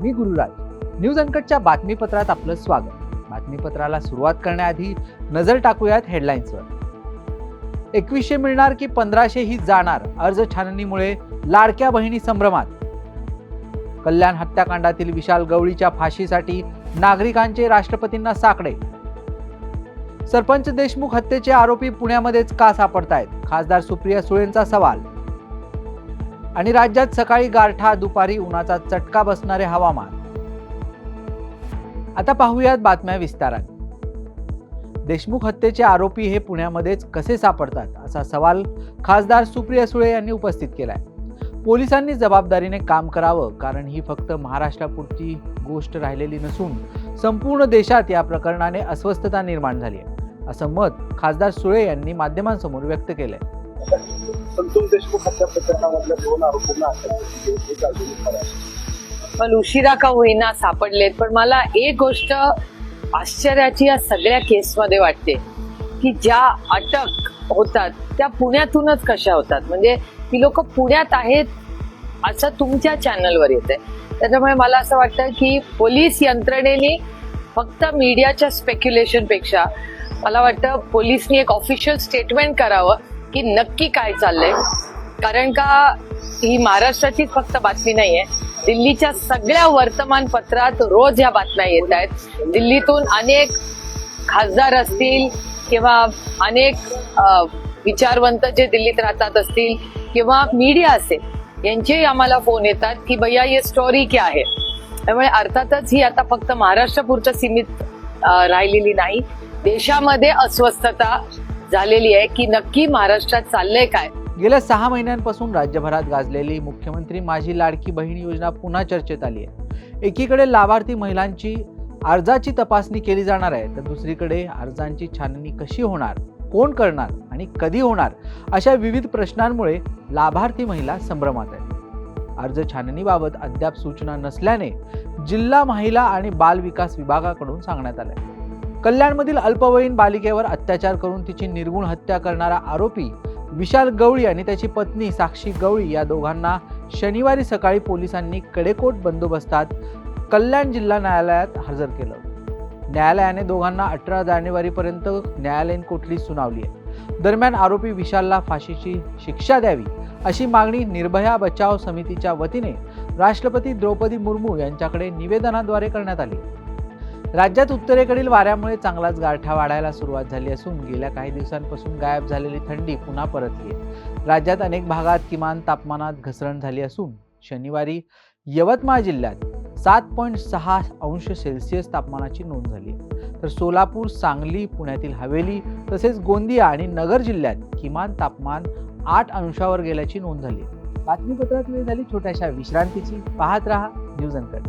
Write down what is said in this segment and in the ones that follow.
मी Gururaj news अनकटच्या बातमीपत्रात आपलं स्वागत. बातमीपत्राला सुरुवात करण्याआधी नजर टाकूयात हेडलाईन्सवर एकवीसशे मिळणार की पंधराशे ही जाणार अर्ज छाननीमुळे लाडक्या बहिणी संभ्रमात. कल्याण हत्याकांडातील विशाल गवळीच्या फाशीसाठी नागरिकांचे राष्ट्रपतींना साकडे. सरपंच देशमुख हत्येचे आरोपी पुण्यामध्येच का सापडतायत? खासदार सुप्रिया सुळेंचा सवाल. आणि राज्यात सकाळी गारठा दुपारी उन्हाचा चटका बसणारे हवामान. आता पाहूयात बातम्या विस्ताराने देशमुख हत्येचे आरोपी हे पुण्यामध्येच कसे सापडतात असा सवाल खासदार सुप्रिया सुळे यांनी उपस्थित केलाय. पोलिसांनी जबाबदारीने काम करावं कारण ही फक्त महाराष्ट्रापुरती गोष्ट राहिलेली नसून संपूर्ण देशात या प्रकरणाने अस्वस्थता निर्माण झाली आहे असं मत खासदार सुळे यांनी माध्यमांसमोर व्यक्त केलंय. संतोष देशमुख हत्या प्रकरणामधल्या दोन आरोपींना अटक पण उशिरा का होईना सापडलेत पण मला एक गोष्ट आश्चर्याची या सगळ्या केसमध्ये वाटते की ज्या अटक होतात त्या पुण्यातूनच कशा होतात? म्हणजे ती लोक पुण्यात आहेत असं तुमच्या चॅनलवर येते त्याच्यामुळे मला असं वाटतं की पोलीस यंत्रणेने फक्त मीडियाच्या स्पेक्युलेशनपेक्षा मला वाटतं पोलिसनी एक ऑफिशियल स्टेटमेंट करावं की नक्की काय चाललंय? कारण का ही महाराष्ट्राचीच फक्त बातमी नाहीये. दिल्लीच्या सगळ्या वर्तमानपत्रात रोज या बातम्या येत आहेत. दिल्लीतून अनेक खासदार असतील किंवा अनेक विचारवंत जे दिल्लीत राहतात असतील किंवा मीडिया असेल यांचेही आम्हाला फोन येतात की भैया ये स्टोरी क्या आहे त्यामुळे अर्थातच ही आता फक्त महाराष्ट्रापुरतं सीमित राहिलेली नाही. देशामध्ये अस्वस्थता झालेली आहे की नक्की महाराष्ट्रात चाललंय काय? गेल्या सहा महिन्यांपासून राज्यभरात गाजलेली मुख्यमंत्री माझी लाडकी बहीण योजना पुन्हा चर्चेत आली आहे. एकीकडे लाभार्थी महिलांची अर्जाची तपासणी केली जाणार आहे तर दुसरीकडे अर्जांची छाननी कशी होणार कोण करणार आणि कधी होणार अशा विविध प्रश्नांमुळे लाभार्थी महिला संभ्रमात आहेत. अर्ज छाननीबाबत अद्याप सूचना नसल्याने जिल्हा महिला आणि बाल विकास विभागाकडून सांगण्यात आलंय. कल्याणमधील अल्पवयीन बालिकेवर अत्याचार करून तिची निर्गुण हत्या करणारा आरोपी विशाल गवळी आणि त्याची पत्नी साक्षी गवळी या दोघांना शनिवारी सकाळी पोलिसांनी कडेकोट बंदोबस्तात कल्याण जिल्हा न्यायालयात हजर केलं. न्यायालयाने दोघांना अठरा जानेवारीपर्यंत न्यायालयीन कोठडी सुनावली आहे. दरम्यान आरोपी विशालला फाशीची शिक्षा द्यावी अशी मागणी निर्भया बचाव समितीच्या वतीने राष्ट्रपती द्रौपदी मुर्मू यांच्याकडे निवेदनाद्वारे करण्यात आली. राज्यात उत्तरेकडील वाऱ्यामुळे चांगलाच गारठा वाढायला सुरुवात झाली असून गेल्या काही दिवसांपासून गायब झालेली थंडी पुन्हा परतली आहे राज्यात अनेक भागात किमान तापमानात घसरण झाली असून शनिवारी यवतमाळ जिल्ह्यात सात पॉईंट सहा अंश सेल्सिअस तापमानाची नोंद झाली तर सोलापूर सांगली पुण्यातील हवेली तसेच गोंदिया आणि नगर जिल्ह्यात किमान तापमान आठ अंशावर गेल्याची नोंद झाली बातमीपत्रात वेळ झाली छोट्याशा विश्रांतीची. पाहत रहा न्यूज अनकट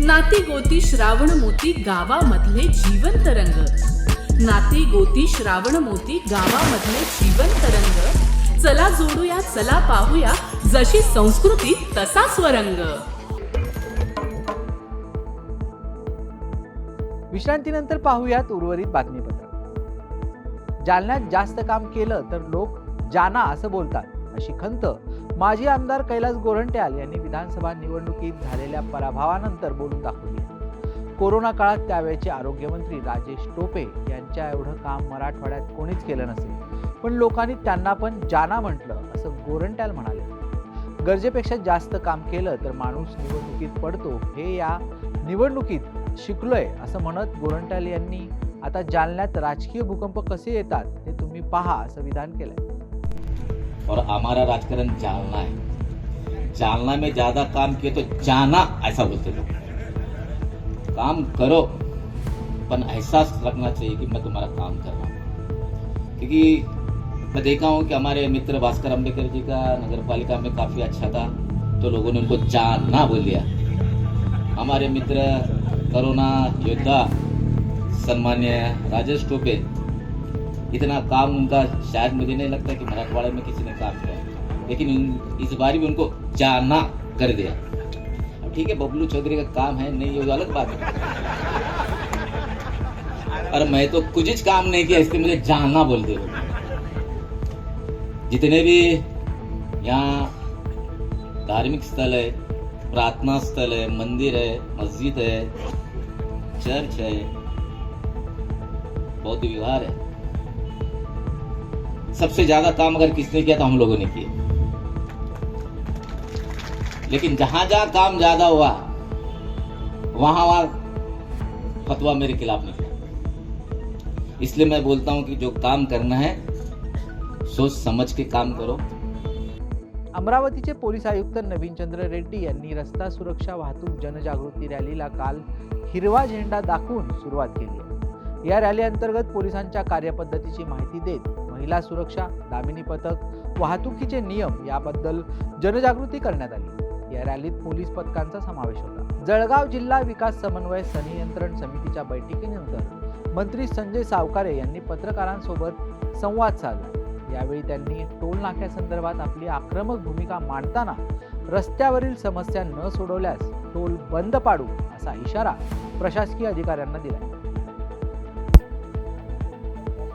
नाती गोती श्रावण मोती गावामधले जीवन रंग. नाती गोती श्रावण मोती गावामधले जीवन रंग. चला जोडूया चला पाहूया जशी संस्कृती तसा स्वरंग. विश्रांतीनंतर पाहूयात उर्वरित बातमीपत्र. जालन्यात जास्त काम केलं तर लोक जाना असं बोलतात. अशी खंत माजी आमदार कैलास गोरंट्याल यांनी विधानसभा निवडणुकीत झालेल्या पराभवानंतर बोलून दाखवली कोरोना काळात त्यावेळेचे आरोग्यमंत्री राजेश टोपे यांच्या एवढं काम मराठवाड्यात कोणीच केलं नसेल. पण लोकांनी त्यांना पण जाना म्हटलं असं गोरंट्याल म्हणाले. गरजेपेक्षा जास्त काम केलं तर माणूस निवडणुकीत पडतो हे या निवडणुकीत शिकलोय असं म्हणत गोरंट्याल यांनी आता जालन्यात राजकीय भूकंप कसे येतात ते तुम्ही पहा असं विधान केलंय. और हमारा राजकरण जालना है। जालना में ज़्यादा काम किए तो जाना, ऐसा बोलते लोग। काम करो, पर एहसास रखना चाहिए कि मैं तुम्हारा काम कर रहा हूँ। क्योंकि मैं देखा हूँ कि हमारे मित्र भास्कर अंबेडकर जी का नगर पालिका में काफ़ी अच्छा था तो लोगों ने उनको जाना बोल दिया। हमारे मित्र करोना योद्धा सम्मान्य राजेश टोपे इतना काम उनका शायद मुझे नहीं लगता कि मराठवाड़ा में किसी ने काम किया। लेकिन इस बार भी उनको जाना कर दिया। ठीक है, बबलू चौधरी का काम है, नहीं, ये तो अलग बात है। और मैं तो कुछ काम नहीं किया, इसलिए मुझे जाना बोल दे जितने भी यहाँ धार्मिक स्थल है, प्रार्थना स्थल है, मंदिर है, मस्जिद है, चर्च है, बौद्ध विहार है सबसे ज्यादा काम अगर किसने किया तो हम लोगों ने किया। लेकिन जहां जहां काम ज्यादा हुआ वहां वहां फतवा मेरे खिलाफ निकला। इसलिए मैं बोलता हूं कि जो काम करना है सोच समझ के काम करो। अमरावतीचे पोलीस आयुक्त नवीनचंद्र रेड्डी यांनी रस्ता सुरक्षा वाहतूक जनजागृती रॅलीला काल हिरवा झेंडा दाखवून सुरुवात केली. या रॅली अंतर्गत पोलिसांच्या कार्यपद्धतीची माहिती देत महिला सुरक्षा दामिनी पथक वाहतुकीचे नियम याबद्दल जनजागृती करण्यात आली. या रॅलीत पोलीस पथकांचा समावेश होता. जळगाव जिल्हा विकास समन्वय संनियंत्रण समितीच्या बैठकीनंतर मंत्री संजय सावकारे यांनी पत्रकारांसोबत संवाद साधला. यावेळी त्यांनी टोल नाक्यासंदर्भात आपली आक्रमक भूमिका मांडताना रस्त्यावरील समस्या न सोडवल्यास टोल बंद पाडू असा इशारा प्रशासकीय अधिकाऱ्यांना दिला.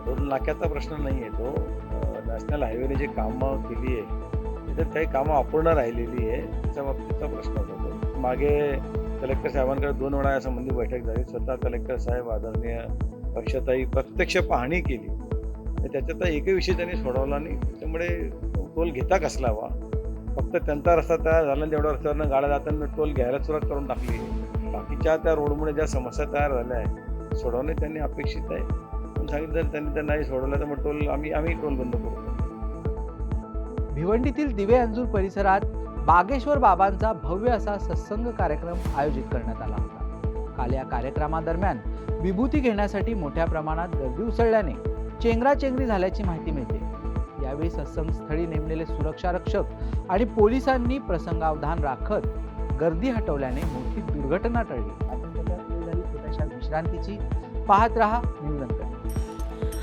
दोन नाक्याचा प्रश्न नाही आहे तो नॅशनल हायवेने जे कामं केली आहे त्याच्यात काही कामं अपूर्ण राहिलेली आहे त्याच्या बाबतीतचा प्रश्न होता तो. मागे कलेक्टर साहेबांकडे दोन वेळा यासंबंधी बैठक झाली. स्वतः कलेक्टर साहेब आदरणीय पक्षाताई प्रत्यक्ष पाहणी केली. आणि त्याच्यात एकही विषय त्यांनी सोडवला नाही. त्याच्यामुळे टोल घेता कसला हवा फक्त त्यांचा रस्ता तयार झाला आणि तेवढ्या रस्त्यावरनं गाड्या जाताना टोल घ्यायला सुरुवात करून टाकली. बाकीच्या त्या रोडमुळे ज्या समस्या तयार झाल्या आहेत सोडवणे त्यांनी अपेक्षित आहे. पण सांगितलं त्यांनी तर नाही सोडवलं तर मग टोल आम्ही आम्ही टोल बंद करू. भिवंडीतील दिवे अंजूर परिसरात बागेश्वर बाबांचा भव्य असा सत्संग कार्यक्रम आयोजित करण्यात आला होता. काल या कार्यक्रमादरम्यान विभूती घेण्यासाठी मोठ्या प्रमाणात गर्दी उसळल्याने चेंगराचेंगरी झाल्याची माहिती मिळते. यावेळी सत्संग स्थळी नेमलेले सुरक्षा रक्षक आणि पोलिसांनी प्रसंगावधान राखत गर्दी हटवल्याने मोठी दुर्घटना टळली. विश्रांतीची. पाहत रहा न्यूज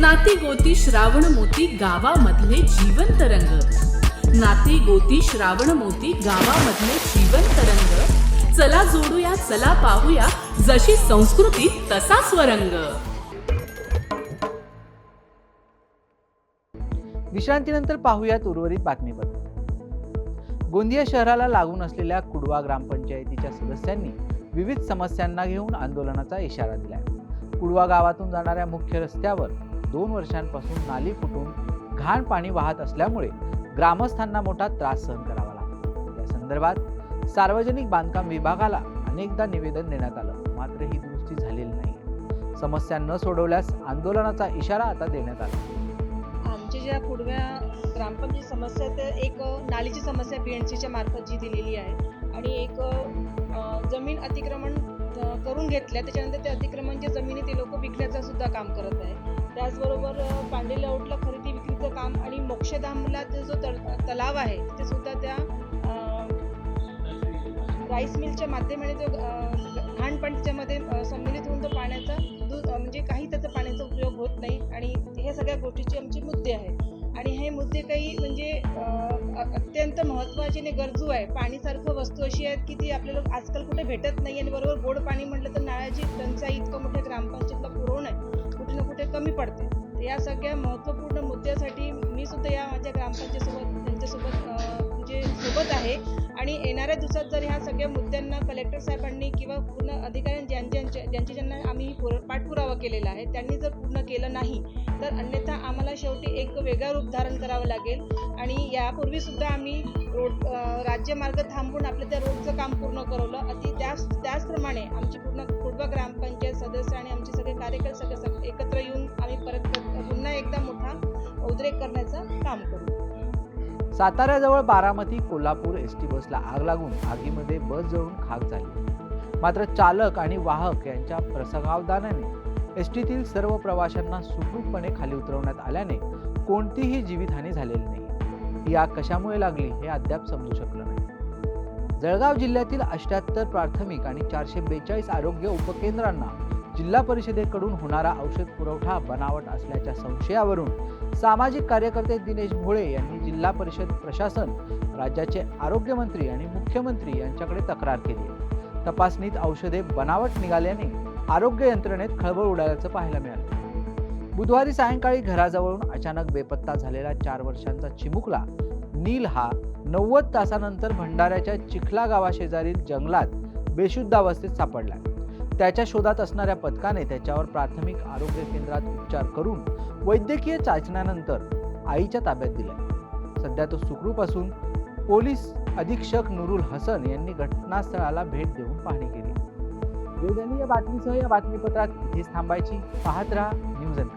नाती गोती श्रावण मोती गावामधले जीवंत रंग. नाती गोती श्रावण मोती गावामधले जीवन तरंग चला जोडूया चला पाहूया जशी संस्कृती तसा स्वरंग. विश्रांतीनंतर पाहूयात उर्वरित बातमीपत्र. गोंदिया शहराला लागून असलेल्या कुडवा ग्रामपंचायतीच्या सदस्यांनी विविध समस्यांना घेऊन आंदोलनाचा इशारा दिलाय. कुडवा गावातून जाणाऱ्या मुख्य रस्त्यावर दोन वर्षांपासून नाली फुटून घाण पाणी वाहत असल्यामुळे ग्रामस्थांना मोठा त्रास सहन करावा लागतो. या संदर्भात सार्वजनिक बांधकाम विभागाला अनेकदा निवेदन देण्यात आलं. मात्र ही दुरुस्ती झालेली नाही. समस्या न सोडवल्यास आंदोलनाचा इशारा आता देण्यात आला. आमच्या ज्या पुढव्या ग्रामपंचायत समस्या तर एक नालीची समस्या बी एन सीच्या मार्फत जी दिलेली आहे आणि एक जमीन अतिक्रमण करून घेतल्या. त्याच्यानंतर ते अतिक्रमण जे जमिनी ते लोक विकण्याचं सुद्धा काम करत आहे त्याचबरोबर पांडे लेआउटला खरेदी विक्रीचं काम आणि मोक्षधामला ते जो तल तलाव आहे ते सुद्धा त्या राईस मिलच्या माध्यमाने जो अ, घाण संमिलित होऊन तो पाण्याचा दूध म्हणजे काही त्याचा पाण्याचा उपयोग होत नाही आणि हे सगळ्या गोष्टीचे आमचे मुद्दे आहेत. आणि हे मुद्दे काही म्हणजे अत्यंत महत्त्वाचे आणि गरजू आहे. पाणीसारखं वस्तू अशी आहेत की ती आपल्याला आजकाल कुठे भेटत नाही आणि बरोबर गोड पाणी म्हटलं तर नाळाची टंचाई इतकं मोठ्या ग्रामपंचायतला पुरवणं कुठे ना कुठे कमी पडते. तर या सगळ्या महत्त्वपूर्ण मुद्द्यासाठी मी सुद्धा या माझ्या ग्रामपंचायतसोबत त्यांच्यासोबत म्हणजे सोबत आहे. आणि येणाऱ्या दिवसात जर ह्या सगळ्या मुद्द्यांना कलेक्टर साहेबांनी किंवा पूर्ण अधिकाऱ्यांनी ज्यांच्या ज्यांची ज्यांना आम्ही पुर- पाठपुरावा केलेला आहे त्यांनी जर पूर्ण केलं नाही तर अन्यथा आम्हाला शेवटी एक वेगळं रूप धारण करावं लागेल. आणि यापूर्वीसुद्धा आम्ही रोड राज्यमार्ग थांबून आपलं त्या रोडचं काम पूर्ण करवलं. अति त्याच त्याचप्रमाणे आमची पूर्ण कुटुंब ग्रामपंचायत सदस्य आणि आमचे सगळे कार्यकर्ते सगळे एकत्र येऊन आम्ही परत पुन्हा एकदा मोठा उद्रेक करण्याचं काम करू. साताऱ्याजवळ बारामती कोल्हापूर एस टी बसला आग लागून आगीमध्ये बस जळून खाक झाली. मात्र चालक आणि वाहक यांच्या प्रसंगावधानाने एस टीतील सर्व प्रवाशांना सुखरूपपणे खाली उतरवण्यात आल्याने कोणतीही जीवितहानी झालेली नाही. ही आग कशामुळे लागली हे अद्याप समजू शकलं नाही. जळगाव जिल्ह्यातील अष्ट्याहत्तर प्राथमिक आणि चारशे बेचाळीस आरोग्य उपकेंद्रांना जिल्हा परिषदेकडून होणारा औषध पुरवठा बनावट असल्याच्या संशयावरून सामाजिक कार्यकर्ते दिनेश भोळे यांनी जिल्हा परिषद प्रशासन राज्याचे आरोग्यमंत्री आणि मुख्यमंत्री यांच्याकडे तक्रार केली. तपासणीत औषधे बनावट निघाल्याने आरोग्य यंत्रणेत खळबळ उडाल्याचं पाहायला मिळालं. बुधवारी सायंकाळी घराजवळून अचानक बेपत्ता झालेला चार वर्षांचा चिमुकला नील हा नव्वद तासानंतर भंडाऱ्याच्या चिखला गावाशेजारील जंगलात बेशुद्ध अवस्थेत सापडला. त्याच्या शोधात असणाऱ्या पथकाने त्याच्यावर प्राथमिक आरोग्य केंद्रात उपचार करून वैद्यकीय चाचण्यानंतर आईच्या ताब्यात दिल्या सध्या तो सुखरूप असून पोलीस अधीक्षक नुरुल हसन यांनी घटनास्थळाला भेट देऊन पाहणी केली. देवदनी या बातमीसह या बातमीपत्रात इथेच थांबायची. पाहत राहा न्यूज अँड